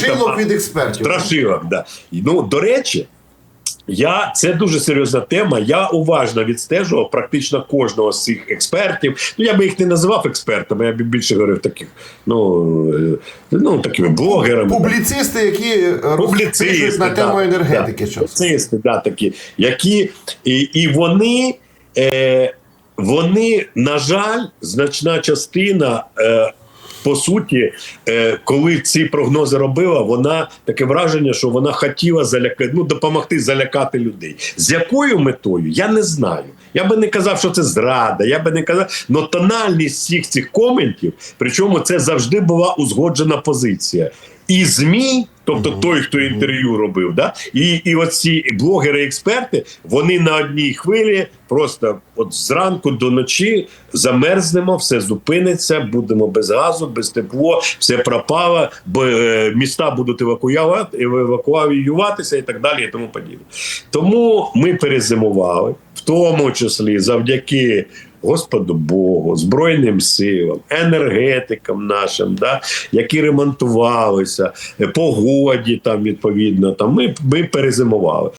Шилок від експертів. Страшилок, да. Ну, до речі, я це дуже серйозна тема. Я уважно відстежував практично кожного з цих експертів. Ну я би їх не називав експертами, я б більше говорив таких, ну, е, ну такими блогерами. Публіцисти, які Публіцисти, на тему да. енергетики. щось. Публіцисти, да, такі, які і, і вони, е, вони, на жаль, значна частина. Е, по суті, е, коли ці прогнози робила, вона таке враження, що вона хотіла залякати, ну допомогти залякати людей. З якою метою я не знаю. Я би не казав, що це зрада. Я би не казав, але тональність всіх цих коментів, причому це завжди була узгоджена позиція. І ЗМІ, тобто той, хто інтерв'ю робив, да, і, і оці блогери-експерти, вони на одній хвилі просто от зранку до ночі замерзнемо, все зупиниться, будемо без газу, без тепло, все пропало, бо е, міста будуть евакуювати, евакуюватися і так далі, і тому подібне. Тому ми перезимували, в тому числі завдяки. Господу Богу, Збройним силам, енергетикам нашим, да, які ремонтувалися, е, погоді там відповідно. Там ми, ми перезимували.